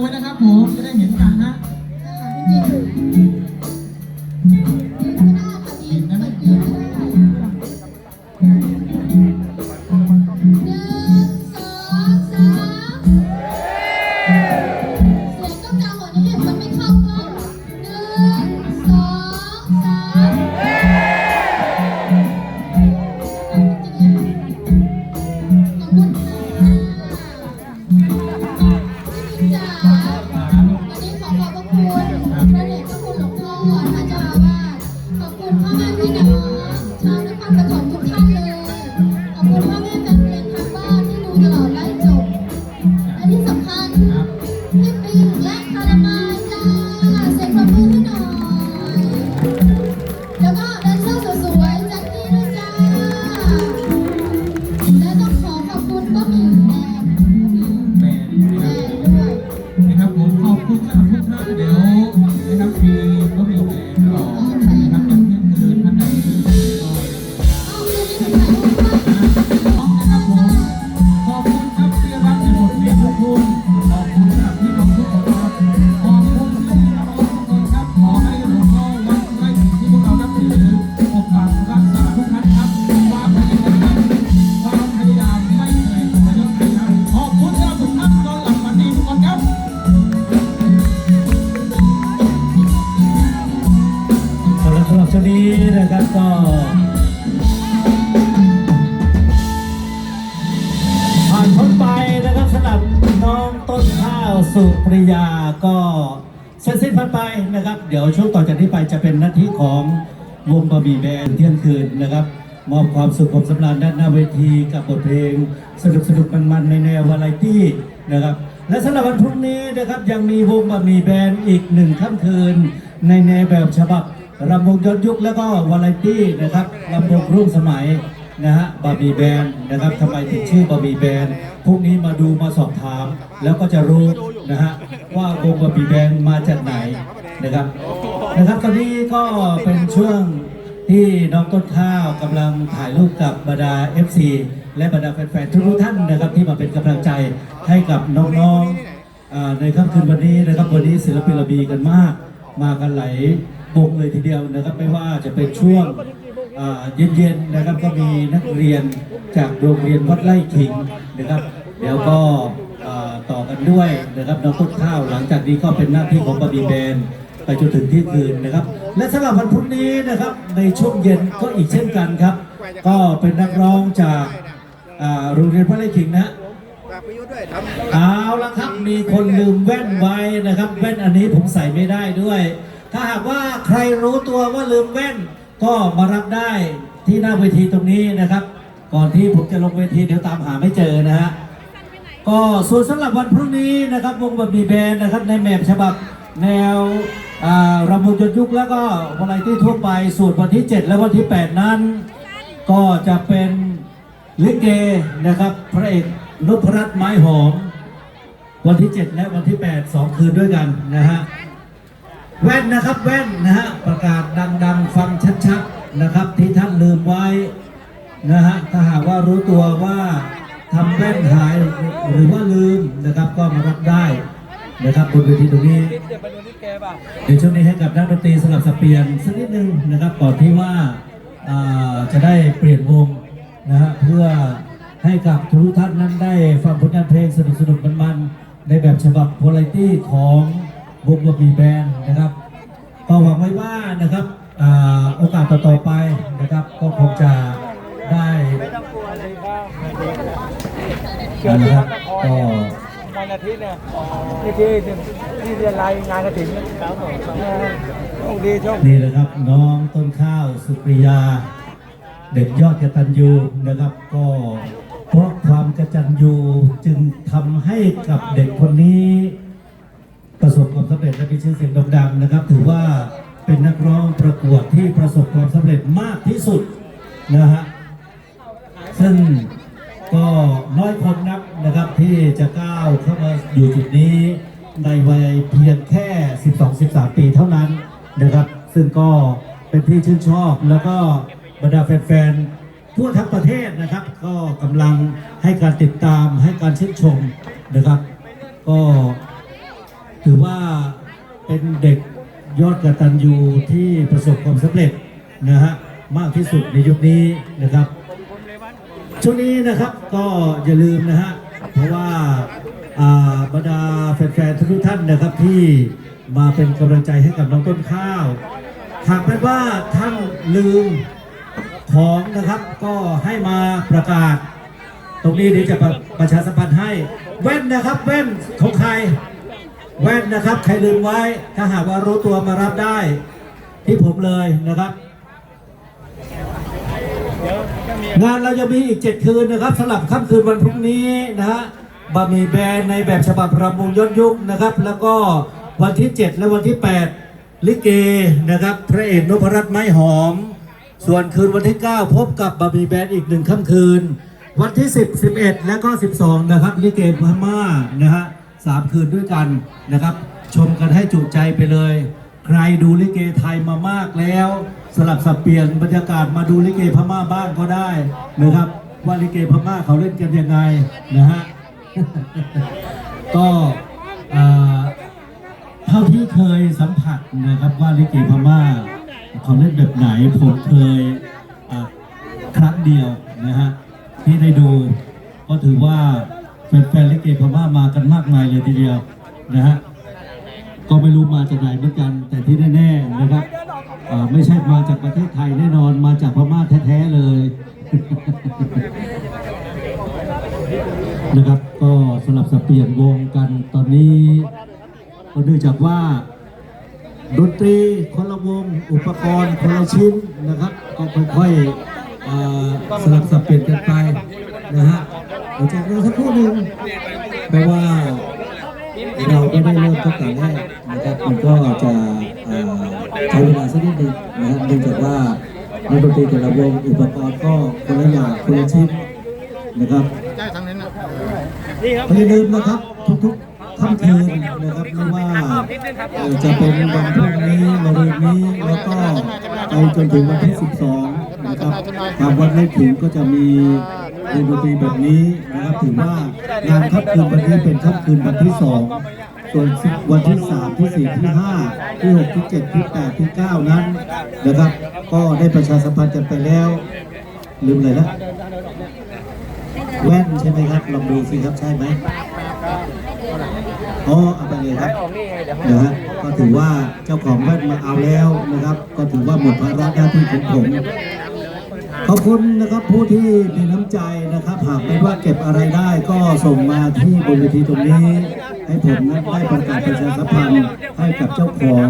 ไว้นะครับผมจะได้เห็นกัน วันนี้ขอขอบพระคุณพระเดชพระคุณหลวงพ่อท่านเจ้าอาวาสขอบคุณพ่อแม่พี่น้องชาวนครปฐมทุกท่านเลย ขอบคุณพ่อแม่แฟนเพลงทางบ้านที่ดูตลอดไลฟ์จบและที่สำคัญพี่ปิงและคารามายจ้า ช่วงนี้นะครับก็ผ่านพ้นไปนะครับสำหรับน้องต้นข้าวสุปริยาก็เสร็จสิ้นพันไปนะครับ เดี๋ยวช่วงต่อจากนี้ไปจะเป็นหน้าที่ของวงบะหมี่แบนเที่ยงคืนนะครับมอบความสุขความสำราญด้านหน้าเวทีกับบทเพลง สนุกสนุกมันมันๆในแนววาไรตี้นะครับ และสำหรับวันพรุ่งนี้นะครับยังมีวงบะหมี่แบนอีกหนึ่งค่ำคืน ในแนวแบบฉบับ รำวงย้อนยุคแล้วก็วาไรตี้นะครับรำวงร่วมสมัยนะฮะบาร์บีแบนนะครับทำไมถึงชื่อบาร์บีแบนพรุ่งนี้มาดูมาสอบถาม แล้วก็จะรู้นะฮะว่าวงบาร์บีแบนมาจากไหนนะครับนะครับตอนนี้ก็เป็นช่วงที่น้องต้นข้าวกำลังถ่ายรูปกับบรรดา FC และบรรดาแฟนๆทุกๆท่านนะครับที่มาเป็นกำลังใจให้กับน้องๆในค่ำคืนวันนี้นะครับวันนี้ศิลปินระบีกันมาก มากันหลาย วงเลยทีเดียวนะครับไม่ว่าจะเป็นช่วงเย็นๆนะครับก็มีนักเรียนจากโรงเรียนวัดไร่ขิงนะครับ เดี๋ยวก็ต่อกันด้วยนะครับน้องต้นข้าวหลังจากนี้ก็เป็นหน้าที่ของบาร์บีแบนไปจนถึงที่ยงคืนนะครับ และสำหรับวันพรุ่งนี้นะครับในช่วงเย็นก็อีกเช่นกันครับ ก็เป็นนักร้องจากโรงเรียนพระไร่ขิงนะเอาละครับมีคนลืมแว่นไว้นะครับ แว่นอันนี้ผมใส่ไม่ได้ด้วย ถ้าหากว่าใครรู้ตัวว่าลืมแว่น ก็มารับได้ที่หน้าเวทีตรงนี้นะครับ ก่อนที่ผมจะลงเวทีเดี๋ยวตามหาไม่เจอนะฮะก็ส่วนสำหรับวันพรุ่งนี้นะครับวงแบบมีแบนนะครับในแมปฉบับแนวรำวงยนยุคแล้วก็วาไรตี้ทั่วไปส่วนวันที่ 7 และวันที่ 8 นั้น ก็จะเป็นลิเกนะครับพระเอกนพรัตน์ไม้หอม วันที่ 7 และวันที่ 8 2 คืนด้วยกันนะฮะ แว่นนะครับแว่นนะฮะประกาศดังๆ ฟังชัดๆนะครับที่ท่านลืมไว้นะฮะถ้าหากว่ารู้ตัวว่าทำแว่นหายหรือว่าลืมนะครับก็มารับได้นะครับบนเวทีตรงนี้เดี๋ยวช่วงนี้ให้กับนักดนตรีสลับสเปลี่ยนสักนิดนึงนะครับก่อนที่ว่าอ่าจะได้เปลี่ยนวงนะฮะเพื่อให้กับทุกท่านนั้นได้ฟังผลงานเพลงสนุกๆมันๆในแบบฉบับวาไรตี้ของ วงบะหมี่แบนด์นะครับก็หวังไว้ว่านะครับอ่าโอกาสต่อๆไปนะครับก็คงจะได้นะครับก็วันอาทิตย์เนี่ยที่ที่ที่เรียนรายงานกระถิ่นโชคดีโชคดีนี่แหละครับน้องต้นข้าวสุปริยา เด็กยอดกระตัญญูนะครับ ก็เพราะความกระตัญญูจึงทำให้กับเด็กคนนี้ ประสบความสำเร็จและมีชื่อเสียงโด่งดังนะครับ ถือว่าเป็นนักร้องประกวดที่ประสบความสำเร็จมากที่สุดนะฮะซึ่งก็น้อยคนนักนะครับที่จะก้าวเข้ามาอยู่จุดนี้ในวัยเพียงแค่ 12-13 ปีเท่านั้นนะครับ ซึ่งก็เป็นที่ชื่นชอบแล้วก็บรรดาแฟนๆทั่วทั้งประเทศนะครับ ก็กำลังให้การติดตามให้การชื่นชมนะครับ ก็ ถือว่าเป็นเด็กยอดกตัญญูที่ประสบความสำเร็จนะฮะมากที่สุดในยุคนี้นะครับช่วงนี้นะครับก็อย่าลืมนะฮะเพราะว่าบรรดาแฟนๆทุกท่านนะครับที่มาเป็นกำลังใจให้กับน้องต้นข้าวหากเป็นว่าท่านลืมของนะครับก็ให้มาประกาศ ตรงนี้เดี๋ยวจะประประชาสัมพันธ์ให้แว่นนะครับแว่นของใคร แว่นนะครับ ใครลืมไว้ ถ้าหากว่ารู้ตัวมารับได้ ที่ผมเลยนะครับ งานเราจะมีอีก7คืนนะครับสำหรับค่ำคืนวันพรุ่งนี้นะฮะบะหมี่แบรนด์ในแบบฉบับประมูลย้อนยุคนะครับ แล้วก็วันที่ 7 และวันที่ 8 ลิเกนะครับพระเอกนพรัตน์ไม้หอม ส่วนคืนวันที่ 9 พบกับบะหมี่แบรนด์อีกหนึ่งค่ำคืน วันที่ 10 11 และก็ 12 นะครับลิเกพม่านะฮะ สามคืนด้วยกันนะครับ ชมกันให้จุใจไปเลย ใครดูลิเกไทยมามากแล้ว สลับสับเปลี่ยนบรรยากาศมาดูลิเกพม่าบ้างก็ได้นะครับ ว่าลิเกพม่าเขาเล่นกันยังไงนะฮะก็เท่าที่เคยสัมผัสนะครับว่าลิเกพม่าเขาเล่นแบบไหนผมเคยครั้งเดียวนะฮะที่ได้ดูก็ถือว่า แฟนๆลิเกพม่ามากันมากมายเลยทีเดียวนะฮะก็ไม่รู้มาจากไหนเหมือนกัน แต่ที่แน่ๆนะครับไม่ใช่มาจากประเทศไทยแน่นอนมาจากพม่าแท้ๆเลยนะครับก็สลับสับเปลี่ยนวงกันตอนนี้ก็เนื่องจากว่าดนตรีคนละวงอุปกรณ์คนละชิ้นนะครับ ก็ค่อยๆสลับสับเปลี่ยนกันไปนะฮะ เดี๋ยวจากนั้นสักครู่หนึ่งเพราะว่าเราก็ได้เริ่มตั้งแต่แรกนะครับมันก็จะใช้เวลาสักนิดหนึ่งนะครับเนื่องจากว่านักดนตรีแต่ละวงอุปกรณ์ก็คนละอย่างคนละชิ้นนะครับอย่าลืมนะครับทุกๆค่ำคืนนะครับไม่ว่าจะเป็นวันพรุ่งนี้มะรืนนี้แล้วก็ไปจนถึงวันที่ 12 นะครับตามวันไม่ถึงก็จะมี วงดนตรีแบบนี้นะครับถือว่างานค่ำคืนวันนี้เป็นค่ำคืนวันที่สองส่วนวันที่สามที่สี่ที่ห้าที่หกที่เจ็ดที่แปดที่เก้านั้นนะครับ ก็ได้ประชาสัมพันธ์กันไปแล้ว ลืมเลยนะแว่นใช่ไหมครับลองดูสิครับใช่ไหมอ๋อเอาไปเลยครับเดี๋ยวนะฮะก็ถือว่าเจ้าของแว่นมาเอาแล้วนะครับ ก็ถือว่าหมดภาระหน้าที่ของผม ขอบคุณนะครับผู้ที่มีน้ำใจนะครับ หากไม่ว่าเก็บอะไรได้ก็ส่งมาที่บนเวทีตรงนี้ ให้ผมนั้นได้ประกาศประชาสัมพันธ์ให้กับเจ้าของ